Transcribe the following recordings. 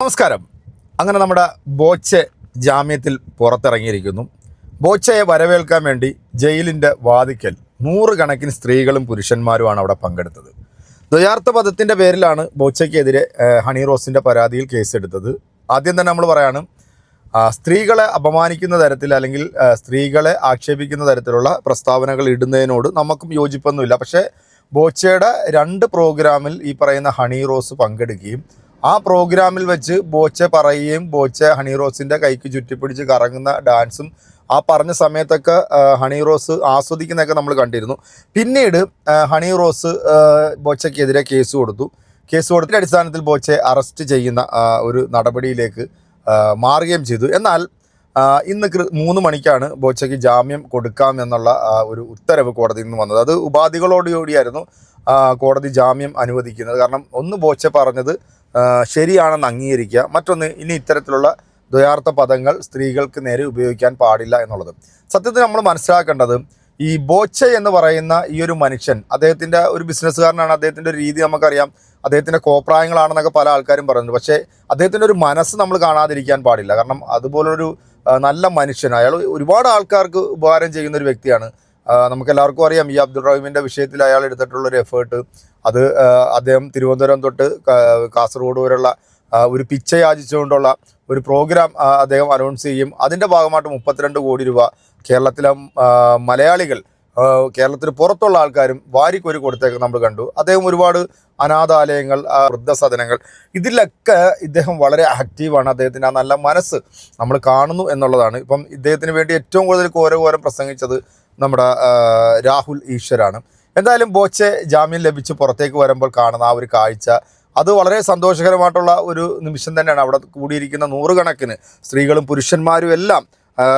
നമസ്കാരം. അങ്ങനെ നമ്മുടെ ബോച്ചെ ജാമ്യത്തിൽ പുറത്തിറങ്ങിയിരിക്കുന്നു. ബോച്ചയെ വരവേൽക്കാൻ വേണ്ടി ജയിലിന്റെ വാതിക്കൽ നൂറുകണക്കിന് സ്ത്രീകളും പുരുഷന്മാരുമാണ് അവിടെ പങ്കെടുത്തത്. ദ്വയാർത്ഥ പദത്തിന്റെ പേരിലാണ് ബോച്ചയ്ക്കെതിരെ ഹണി റോസിന്റെ പരാതിയിൽ കേസെടുത്തത്. ആദ്യം തന്നെ നമ്മൾ പറയാണ് സ്ത്രീകളെ അപമാനിക്കുന്ന തരത്തിൽ അല്ലെങ്കിൽ സ്ത്രീകളെ ആക്ഷേപിക്കുന്ന തരത്തിലുള്ള പ്രസ്താവനകൾ ഇടുന്നതിനോട് നമുക്കും യോജിപ്പൊന്നുമില്ല. പക്ഷേ ബോച്ചയുടെ രണ്ട് പ്രോഗ്രാമിൽ ഈ പറയുന്ന ഹണി റോസ് പങ്കെടുക്കുകയും ആ പ്രോഗ്രാമിൽ വെച്ച് ബോച്ച പറയുകയും ബോച്ച ഹണി റോസിന്റെ കൈക്ക് ചുറ്റിപ്പിടിച്ച് കറങ്ങുന്ന ഡാൻസും ആ പറഞ്ഞ സമയത്തൊക്കെ ഹണി റോസ് ആസ്വദിക്കുന്നതൊക്കെ നമ്മൾ കണ്ടിരുന്നു. പിന്നീട് ഹണി റോസ് ബോച്ചയ്ക്കെതിരെ കേസ് കൊടുത്തു. കേസ് കൊടുത്തിന്റെ അടിസ്ഥാനത്തിൽ ബോച്ചെ അറസ്റ്റ് ചെയ്യുന്ന ഒരു നടപടിയിലേക്ക് മാറുകയും ചെയ്തു. എന്നാൽ ഇന്ന് മൂന്ന് മണിക്കാണ് ബോച്ചയ്ക്ക് ജാമ്യം കൊടുക്കാം എന്നുള്ള ഒരു ഉത്തരവ് കോടതിയിൽ നിന്ന് വന്നത്. അത് ഉപാധികളോടുകൂടിയായിരുന്നു കോടതി ജാമ്യം അനുവദിക്കുന്നത്. കാരണം ഒന്ന് ബോച്ച പറഞ്ഞത് ശരിയാണെന്ന് അംഗീകരിക്കുക. മറ്റൊന്ന് ഇനി ഇത്തരത്തിലുള്ള ദ്വയാർത്ഥ പദങ്ങൾ സ്ത്രീകൾക്ക് നേരെ ഉപയോഗിക്കാൻ പാടില്ല എന്നുള്ളത്. സത്യത്തിൽ നമ്മൾ മനസ്സിലാക്കേണ്ടത് ഈ ബോച്ച എന്ന് പറയുന്ന ഈ ഒരു മനുഷ്യൻ അദ്ദേഹത്തിന്റെ ഒരു ബിസിനസ്സുകാരനാണ് അദ്ദേഹത്തിന്റെ ഒരു രീതി നമുക്കറിയാം അദ്ദേഹത്തിന്റെ കോപ്രായങ്ങളാണെന്നൊക്കെ പല ആൾക്കാരും പറയുന്നുണ്ട്. പക്ഷേ അദ്ദേഹത്തിന്റെ ഒരു മനസ്സ് നമ്മൾ കാണാതിരിക്കാൻ പാടില്ല. കാരണം അതുപോലൊരു നല്ല മനുഷ്യൻ. അയാൾ ഒരുപാട് ആൾക്കാർക്ക് ഉപകാരം ചെയ്യുന്ന ഒരു വ്യക്തിയാണ്. നമുക്ക് എല്ലാവർക്കും അറിയാം ഈ അബ്ദുൾ റഹീമിന്റെ വിഷയത്തിൽ അയാൾ എടുത്തിട്ടുള്ള ഒരു എഫേർട്ട് അത് അദ്ദേഹം തിരുവനന്തപുരം തൊട്ട് കാസർഗോഡ് വരെയുള്ള ഒരു പിച്ച യാചിച്ചുകൊണ്ടുള്ള ഒരു പ്രോഗ്രാം അദ്ദേഹം അനൗൺസ് ചെയ്യും. അതിന്റെ ഭാഗമായിട്ട് മുപ്പത്തിരണ്ട് കോടി രൂപ കേരളത്തിലെ മലയാളികൾ കേരളത്തിന് പുറത്തുള്ള ആൾക്കാരും വാരിക്കൊരു കൊടുത്തേക്ക് നമ്മൾ കണ്ടു. അദ്ദേഹം ഒരുപാട് അനാഥാലയങ്ങൾ വൃദ്ധസദനങ്ങൾ. ഇതിലൊക്കെ ഇദ്ദേഹം വളരെ ആക്റ്റീവാണ് അദ്ദേഹത്തിന്റെ ആ നല്ല മനസ്സ് നമ്മൾ കാണുന്നു എന്നുള്ളതാണ്. ഇപ്പം ഇദ്ദേഹത്തിന് വേണ്ടി ഏറ്റവും കൂടുതൽ കോരകോരം പ്രസംഗിച്ചത് നമ്മുടെ രാഹുൽ ഈശ്വരാണ്. എന്തായാലും ബോച്ചെ ജാമ്യം ലഭിച്ച് പുറത്തേക്ക് വരുമ്പോൾ കാണുന്ന ആ ഒരു കാഴ്ച അത് വളരെ സന്തോഷകരമായിട്ടുള്ള ഒരു നിമിഷം തന്നെയാണ്. അവിടെ കൂടിയിരിക്കുന്ന നൂറുകണക്കിന് സ്ത്രീകളും പുരുഷന്മാരും എല്ലാം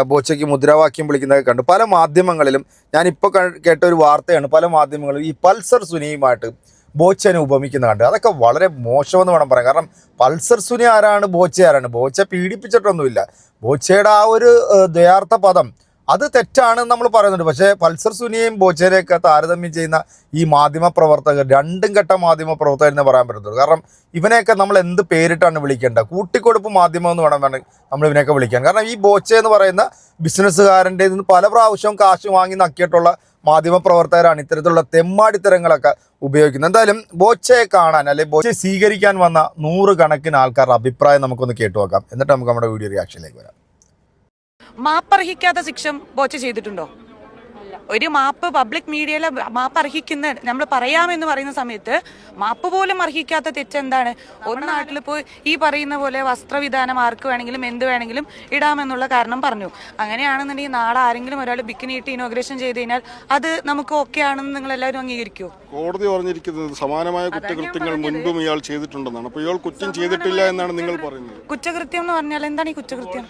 ബോച്ചയ്ക്ക് മുദ്രാവാക്യം വിളിക്കുന്നതൊക്കെ കണ്ടു. പല മാധ്യമങ്ങളിലും ഞാനിപ്പോൾ കേട്ട ഒരു വാർത്തയാണ് പല മാധ്യമങ്ങളിലും ഈ പൾസർ സുനിയുമായിട്ട് ബോച്ചനെ ഉപമിക്കുന്ന കണ്ട് അതൊക്കെ വളരെ മോശമെന്ന് വേണം പറയാം കാരണം പൾസർ സുനി ആരാണ് ബോച്ച ആരാണ്? ബോച്ച പീഡിപ്പിച്ചിട്ടൊന്നുമില്ല. ബോച്ചയുടെ ആ ഒരു ദയാർത്ഥ പദം അത് തെറ്റാണ് നമ്മൾ പറയുന്നുണ്ട്. പക്ഷേ പൾസർ സുനിയെയും ബോച്ചേരെയൊക്കെ താരതമ്യം ചെയ്യുന്ന ഈ മാധ്യമ പ്രവർത്തകർ രണ്ടും ഘട്ട മാധ്യമ പ്രവർത്തകർ എന്ന് പറയാൻ പറ്റത്തുള്ളൂ. കാരണം ഇവനെയൊക്കെ നമ്മൾ എന്ത് പേരിട്ടാണ് വിളിക്കേണ്ടത്? കൂട്ടിക്കൊടുപ്പ് മാധ്യമം എന്ന് വേണം വേണം നമ്മൾ ഇവനെയൊക്കെ വിളിക്കാൻ. കാരണം ഈ ബോച്ച എന്ന് പറയുന്ന ബിസിനസ്സുകാരന്റെ നിന്ന് പല പ്രാവശ്യവും കാശ് വാങ്ങി നക്കിയിട്ടുള്ള മാധ്യമ പ്രവർത്തകരാണ്. ഇത്തരത്തിലുള്ള തെമ്മാടിത്തരങ്ങളൊക്കെ ഉപയോഗിക്കുന്നത്. എന്തായാലും ബോച്ചയെ കാണാൻ അല്ലെങ്കിൽ ബോച്ചയെ സ്വീകരിക്കാൻ വന്ന നൂറുകണക്കിന് ആൾക്കാരുടെ അഭിപ്രായം നമുക്കൊന്ന് കേട്ടു നോക്കാം. എന്നിട്ട് നമുക്ക് നമ്മുടെ വീഡിയോ റിയാക്ഷനിലേക്ക് വരാം. മാപ്പർഹിക്കാത്ത ശിക്ഷ ബോച്ച ചെയ്തിട്ടുണ്ടോ? ഒരു മാപ്പ് പബ്ലിക് മീഡിയയിൽ മാപ്പ് അർഹിക്കുന്ന നമ്മൾ പറയാമെന്ന് പറയുന്ന സമയത്ത് മാപ്പ് പോലും അർഹിക്കാത്ത തെറ്റെന്താണ്? ഒരു നാട്ടിൽ പോയി ഈ പറയുന്ന പോലെ വസ്ത്രവിധാനം ആർക്ക് വേണമെങ്കിലും എന്ത് വേണമെങ്കിലും ഇടാമെന്നുള്ള കാരണം പറഞ്ഞു. അങ്ങനെയാണെന്നുണ്ടെങ്കിൽ നാളെ ആരെങ്കിലും ഒരാൾ ബിക്കിനിയിട്ട് ഇനോഗ്രേഷൻ ചെയ്ത് കഴിഞ്ഞാൽ അത് നമുക്ക് ഓക്കെ ആണെന്ന് നിങ്ങൾ എല്ലാവരും അംഗീകരിക്കുമോ കോടതി പറഞ്ഞിരിക്കുന്നത് സമാനമായ കുറ്റകൃത്യങ്ങൾ മുൻപും ഇയാൾ ചെയ്തിട്ടുണ്ടെന്നാണ്. അപ്പോൾ ഇയാൾ കുറ്റം ചെയ്തിട്ടില്ല എന്നാണ് നിങ്ങൾ പറയുന്നത്. കുറ്റകൃത്യം എന്ന് പറഞ്ഞാൽ എന്താണ് ഈ കുറ്റകൃത്യം?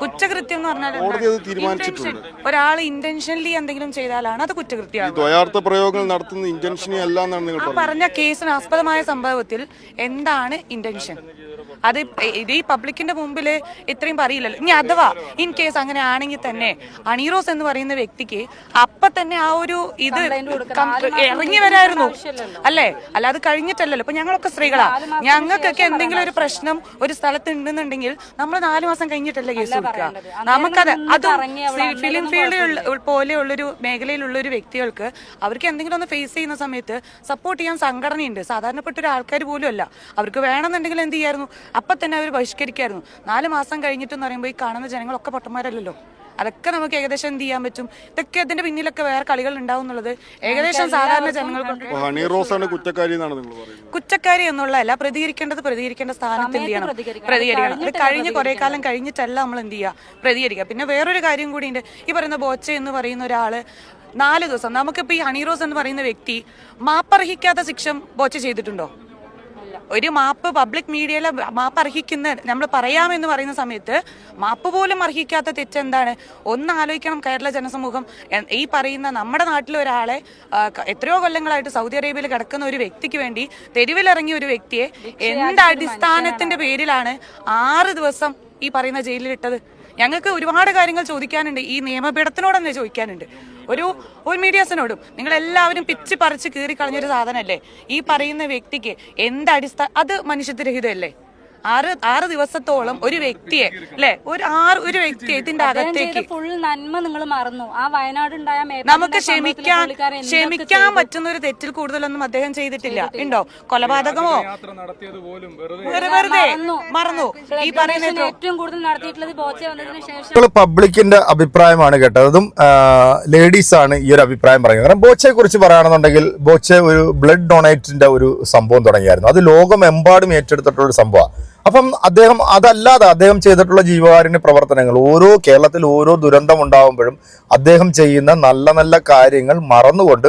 കുറ്റകൃത്യം എന്ന് പറഞ്ഞാൽ കോടതി അത് തീരുമാനിച്ചിട്ടുണ്ട്. ഒരാൾ ഇന്റൻഷനലി എന്തെങ്കിലും ചെയ്താലാണ് അത് കുറ്റകൃത്യം കുറ്റകൃത്യമാണ് ദ്വയാർത്ഥ പ്രയോഗങ്ങൾ നടത്തുന്ന ഇന്റൻഷനെ അല്ല എന്നാണ് നിങ്ങൾ ആ പറഞ്ഞ കേസിന് ആസ്പദമായ സംഭവത്തിൽ എന്താണ് ഇന്റൻഷൻ അത് ഇത് ഈ പബ്ലിക്കിന്റെ മുമ്പിൽ ഇത്രയും പറയില്ലല്ലോ. ഇനി അഥവാ ഇൻ കേസ് അങ്ങനെ ആണെങ്കിൽ തന്നെ അണീറോസ് എന്ന് പറയുന്ന വ്യക്തിക്ക് അപ്പൊ തന്നെ ആ ഒരു ഇത് ഇറങ്ങി വരായിരുന്നു. അല്ലേ? അല്ല അത് കഴിഞ്ഞിട്ടല്ലല്ലോ. ഇപ്പൊ ഞങ്ങളൊക്കെ സ്ത്രീകളാ. ഞങ്ങൾക്കൊക്കെ എന്തെങ്കിലും ഒരു പ്രശ്നം ഒരു സ്ഥലത്ത് ഉണ്ടെന്നുണ്ടെങ്കിൽ നമ്മൾ നാലു മാസം കഴിഞ്ഞിട്ടല്ലേ കേസ് കൊടുക്കുക. നമുക്കത് അത് ഫിലിം ഫീൽഡ് പോലെയുള്ളൊരു മേഖലയിലുള്ള ഒരു വ്യക്തികൾക്ക് അവർക്ക് എന്തെങ്കിലും ഒന്ന് ഫേസ് ചെയ്യുന്ന സമയത്ത് സപ്പോർട്ട് ചെയ്യാൻ സംഘടനയുണ്ട്. സാധാരണപ്പെട്ട ഒരു ആൾക്കാർ പോലും അല്ല അവർക്ക് വേണമെന്നുണ്ടെങ്കിൽ എന്ത് ചെയ്യായിരുന്നു? അപ്പൊ തന്നെ അവർ ബഹിഷ്കരിക്കായിരുന്നു. നാല് മാസം കഴിഞ്ഞിട്ടെന്ന് പറയുമ്പോൾ ഈ കാണുന്ന ജനങ്ങളൊക്കെ പൊട്ടന്മാരല്ലല്ലോ. അതൊക്കെ നമുക്ക് ഏകദേശം എന്ത് ചെയ്യാൻ പറ്റും? ഇതൊക്കെ അതിന്റെ പിന്നിലൊക്കെ വേറെ കളികൾ ഉണ്ടാവും എന്നുള്ളത് ഏകദേശം സാധാരണ ജനങ്ങൾ ഹണി കുറ്റക്കാരി എന്നാണ് നിങ്ങൾ പറയുന്നത്. കുറ്റക്കാരി എന്നുള്ളതല്ല പ്രതികരിക്കേണ്ടത് പ്രതികരിക്കേണ്ട സ്ഥാനത്ത് എന്ത് ചെയ്യണം പ്രതികരിക്കണം. അത് കഴിഞ്ഞ് കുറെ കാലം കഴിഞ്ഞിട്ടല്ല നമ്മൾ എന്ത് ചെയ്യുക പ്രതികരിക്കുക. പിന്നെ വേറൊരു കാര്യം കൂടി ഉണ്ട്. ഈ പറയുന്ന ബോച്ച എന്ന് പറയുന്ന ഒരാൾ നാല് ദിവസം നമുക്കിപ്പോ ഈ ഹണിറോസ് എന്ന് പറയുന്ന വ്യക്തി മാപ്പർഹിക്കാത്ത ശിക്ഷം ബോച്ച ചെയ്തിട്ടുണ്ടോ? ഒരു മാപ്പ് പബ്ലിക് മീഡിയയിലെ മാപ്പ് അർഹിക്കുന്ന നമ്മൾ പറയാമെന്ന് പറയുന്ന സമയത്ത് മാപ്പ് പോലും അർഹിക്കാത്ത തെറ്റെന്താണ് ഒന്ന് ആലോചിക്കണം കേരള ജനസമൂഹം. ഈ പറയുന്ന നമ്മുടെ നാട്ടിലെ ഒരാളെ എത്രയോ കൊല്ലങ്ങളായിട്ട് സൗദി അറേബ്യയിൽ കിടക്കുന്ന ഒരു വ്യക്തിക്ക് വേണ്ടി തെരുവിലിറങ്ങിയ ഒരു വ്യക്തിയെ എന്ത് അടിസ്ഥാനത്തിന്റെ പേരിലാണ് ആറ് ദിവസം ഈ പറയുന്ന ജയിലിലിട്ടത് ഞങ്ങൾക്ക് ഒരുപാട് കാര്യങ്ങൾ ചോദിക്കാനുണ്ട്. ഈ നിയമപീഠത്തിനോട് തന്നെ ചോദിക്കാനുണ്ട്. ഒരു ഒരു മീഡിയാസിനോടും നിങ്ങൾ എല്ലാവരും പിച്ച് പറിച്ച് കീറി കളഞ്ഞൊരു സാധനമല്ലേ ഈ പറയുന്ന വ്യക്തിക്ക് എന്ത് അടിസ്ഥാന അത് മനുഷ്യത്വരഹിതമല്ലേ? ആറ് ആറ് ദിവസത്തോളം ഒരു വ്യക്തിയെ അല്ലെ? ഒരു ആറ് ഒരു വ്യക്തിയെ ഇതിന്റെ അകത്തേക്ക് ഫുൾ നന്മ നിങ്ങൾ മറന്നു. ആ വയനാട് നമുക്ക് ക്ഷമിക്കാൻ ക്ഷമിക്കാൻ പറ്റുന്ന ഒരു തെറ്റിൽ കൂടുതലൊന്നും അദ്ദേഹം ചെയ്തിട്ടില്ല. ഉണ്ടോ? കൊലപാതകമോ? യാത്ര നടത്തിയത് പോലും വെറുതെ. മറന്നു. ഈ പറയുന്ന ഏറ്റവും കൂടുതൽ നടത്തിയിട്ടുള്ളത് ബോച്ചെ വന്നതിന് ശേഷം. ഇപ്പോൾ പബ്ലിക്കിന്റെ അഭിപ്രായമാണ് കേട്ടതും. അതും ലേഡീസ് ആണ് ഈ ഒരു അഭിപ്രായം പറയുന്നത്. കാരണം ബോച്ചയെ കുറിച്ച് പറയുകയാണെന്നുണ്ടെങ്കിൽ ബോച്ചെ ഒരു ബ്ലഡ് ഡൊണേറ്റിന്റെ ഒരു സംഭവം തുടങ്ങിയായിരുന്നു. അത് ലോകമെമ്പാടും ഏറ്റെടുത്തിട്ടുള്ള ഒരു സംഭവമാണ്. അപ്പം അദ്ദേഹം അതല്ലാതെ അദ്ദേഹം ചെയ്തിട്ടുള്ള ജീവകാരുണ്യ പ്രവർത്തനങ്ങൾ ഓരോ കേരളത്തിൽ ഓരോ ദുരന്തം ഉണ്ടാകുമ്പോഴും അദ്ദേഹം ചെയ്യുന്ന നല്ല നല്ല കാര്യങ്ങൾ മറന്നുകൊണ്ട്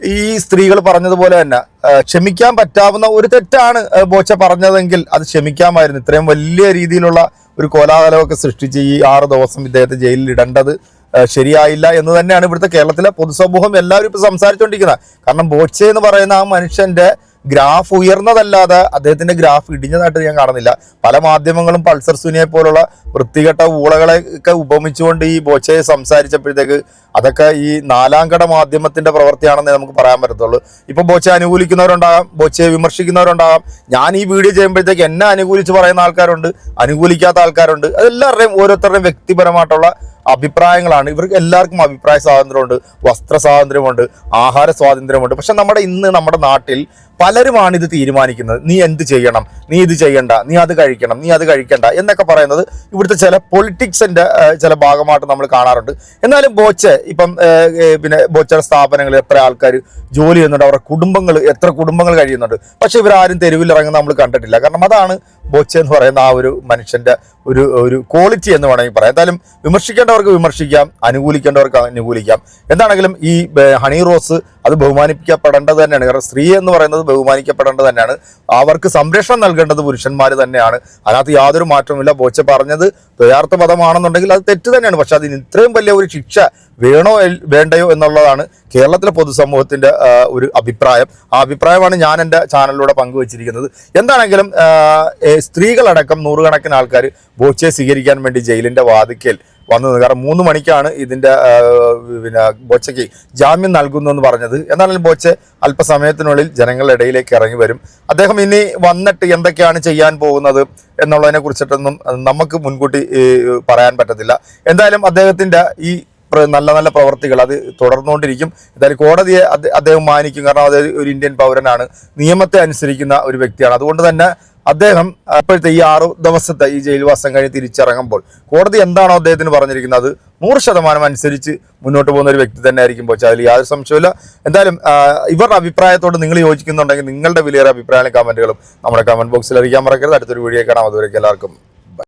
ഈ സ്ത്രീകൾ പറഞ്ഞതുപോലെ തന്നെ ക്ഷമിക്കാൻ പറ്റാവുന്ന ഒരു തെറ്റാണ് ബോച്ച പറഞ്ഞതെങ്കിൽ അത് ക്ഷമിക്കാമായിരുന്നു. ഇത്രയും വലിയ രീതിയിലുള്ള ഒരു കോലാഹലമൊക്കെ സൃഷ്ടിച്ച് ഈ ആറ് ദിവസം ഇദ്ദേഹത്തെ ജയിലിൽ ഇടേണ്ടത് ശരിയായില്ല എന്ന് തന്നെയാണ് ഇവിടുത്തെ കേരളത്തിലെ പൊതുസമൂഹം എല്ലാവരും ഇപ്പൊ സംസാരിച്ചുകൊണ്ടിരിക്കുന്നത് കാരണം ബോച്ച എന്ന് പറയുന്ന ആ മനുഷ്യന്റെ ഗ്രാഫ് ഉയർന്നതല്ലാതെ അദ്ദേഹത്തിന്റെ ഗ്രാഫ് ഇടിഞ്ഞതായിട്ട് ഞാൻ കാണുന്നില്ല. പല മാധ്യമങ്ങളും പൾസർ സുനിയെ പോലുള്ള വൃത്തികെട്ട ഊളകളെ ഒക്കെ ഉപമിച്ചുകൊണ്ട് ഈ ബോച്ചയെ സംസാരിച്ചപ്പോഴത്തേക്ക് അതൊക്കെ ഈ നാലാംകട മാധ്യമത്തിന്റെ പ്രവൃത്തിയാണെന്ന് നമുക്ക് പറയാൻ പറ്റത്തുള്ളൂ. ഇപ്പൊ ബോച്ചയെ അനുകൂലിക്കുന്നവരുണ്ടാകാം ബോച്ചയെ വിമർശിക്കുന്നവരുണ്ടാകാം. ഞാൻ ഈ വീഡിയോ ചെയ്യുമ്പോഴത്തേക്ക് എന്നെ അനുകൂലിച്ച് പറയുന്ന ആൾക്കാരുണ്ട് അനുകൂലിക്കാത്ത ആൾക്കാരുണ്ട്. അതെല്ലാവരുടെയും ഓരോരുത്തരുടെയും വ്യക്തിപരമായിട്ടുള്ള അഭിപ്രായങ്ങളാണ്. ഇവർക്ക് എല്ലാവർക്കും അഭിപ്രായ സ്വാതന്ത്ര്യമുണ്ട് വസ്ത്ര സ്വാതന്ത്ര്യമുണ്ട് ആഹാര സ്വാതന്ത്ര്യമുണ്ട്. പക്ഷെ നമ്മുടെ ഇന്ന് നമ്മുടെ നാട്ടിൽ പലരുമാണ് ഇത് തീരുമാനിക്കുന്നത്. നീ എന്ത് ചെയ്യണം? നീ ഇത് ചെയ്യണ്ട. നീ അത് കഴിക്കണം. നീ അത് കഴിക്കണ്ട എന്നൊക്കെ പറയുന്നത് ഇവിടുത്തെ ചില പൊളിറ്റിക്സിന്റെ ചില ഭാഗമായിട്ട് നമ്മൾ കാണാറുണ്ട്. എന്നാലും ബോച്ച് ഇപ്പം പിന്നെ ബോച്ചയുടെ സ്ഥാപനങ്ങളിൽ എത്ര ആൾക്കാർ ജോലി ചെയ്യുന്നുണ്ട് അവരുടെ കുടുംബങ്ങൾ എത്ര കുടുംബങ്ങൾ കഴിയുന്നുണ്ട്. പക്ഷെ ഇവരാരും തെരുവിൽ ഇറങ്ങുന്ന നമ്മൾ കണ്ടിട്ടില്ല. കാരണം അതാണ് ബോച്ചെ എന്ന് പറയുന്ന ആ ഒരു മനുഷ്യന്റെ ഒരു ഒരു ക്വാളിറ്റി എന്ന് വേണമെങ്കിൽ പറയാം. എന്തായാലും വിമർശിക്കേണ്ടവർക്ക് വിമർശിക്കാം അനുകൂലിക്കേണ്ടവർക്ക് അനുകൂലിക്കാം. എന്താണെങ്കിലും ഈ ഹണി റോസ് അത് ബഹുമാനിക്കപ്പെടേണ്ടത് തന്നെയാണ്. കാരണം സ്ത്രീ എന്ന് പറയുന്നത് ബഹുമാനിക്കപ്പെടേണ്ടത് തന്നെയാണ്. അവർക്ക് സംരക്ഷണം നൽകേണ്ടത് പുരുഷന്മാർ തന്നെയാണ്. അതിനകത്ത് യാതൊരു മാറ്റവുമില്ല. ബോച്ച പറഞ്ഞത് ദ്വയാർത്ഥ പദമാണെന്നുണ്ടെങ്കിൽ അത് തെറ്റ് തന്നെയാണ്. പക്ഷെ അതിന് ഇത്രയും വലിയ ഒരു ശിക്ഷ വേണോ വേണ്ടയോ എന്നുള്ളതാണ് കേരളത്തിലെ പൊതുസമൂഹത്തിന്റെ ഒരു അഭിപ്രായം. ആ അഭിപ്രായമാണ് ഞാൻ എന്റെ ചാനലിലൂടെ പങ്കുവച്ചിരിക്കുന്നത്. എന്താണെങ്കിലും സ്ത്രീകളടക്കം നൂറുകണക്കിന് ആൾക്കാർ ബോച്ചയെ സ്വീകരിക്കാൻ വേണ്ടി ജയിലിന്റെ വാതിക്കൽ വന്നത്. കാരണം മൂന്ന് മണിക്കാണ് ഇതിന്റെ പിന്നെ ബോച്ചയ്ക്ക് ജാമ്യം നൽകുന്നു പറഞ്ഞത്. എന്നാലും ബോച്ചെ അല്പസമയത്തിനുള്ളിൽ ജനങ്ങളുടെ ഇടയിലേക്ക് ഇറങ്ങി വരും. അദ്ദേഹം ഇനി വന്നിട്ട് എന്തൊക്കെയാണ് ചെയ്യാൻ പോകുന്നത് എന്നുള്ളതിനെ കുറിച്ചിട്ടൊന്നും നമുക്ക് മുൻകൂട്ടി പറയാൻ പറ്റത്തില്ല. എന്തായാലും അദ്ദേഹത്തിന്റെ ഈ നല്ല നല്ല പ്രവർത്തികൾ അത് തുടർന്നുകൊണ്ടിരിക്കും. എന്തായാലും കോടതിയെ അദ്ദേഹം മാനിക്കും. കാരണം അത് ഒരു ഇന്ത്യൻ പൗരനാണ്. നിയമത്തെ അനുസരിക്കുന്ന ഒരു വ്യക്തിയാണ്. അതുകൊണ്ട് തന്നെ അദ്ദേഹം ഇപ്പോഴത്തെ ഈ ആറു ദിവസത്തെ ഈ ജയിൽവാസം കഴിഞ്ഞ് തിരിച്ചിറങ്ങുമ്പോൾ കോടതി എന്താണോ അദ്ദേഹത്തിന് പറഞ്ഞിരിക്കുന്നത് നൂറ് ശതമാനം അനുസരിച്ച് മുന്നോട്ട് പോകുന്ന ഒരു വ്യക്തി തന്നെ ആയിരിക്കും പക്ഷേ അതിൽ യാതൊരു സംശയമില്ല എന്തായാലും ഇവരുടെ അഭിപ്രായത്തോട് നിങ്ങൾ യോജിക്കുന്നുണ്ടെങ്കിൽ നിങ്ങളുടെ വിലയേറെ അഭിപ്രായങ്ങളും കമന്റുകളും നമ്മുടെ കമന്റ് ബോക്സിൽ അറിയിക്കാൻ മറക്കരുത്. അടുത്തൊരു വീഡിയോ കാണാം. അതുവരെ എല്ലാവർക്കും.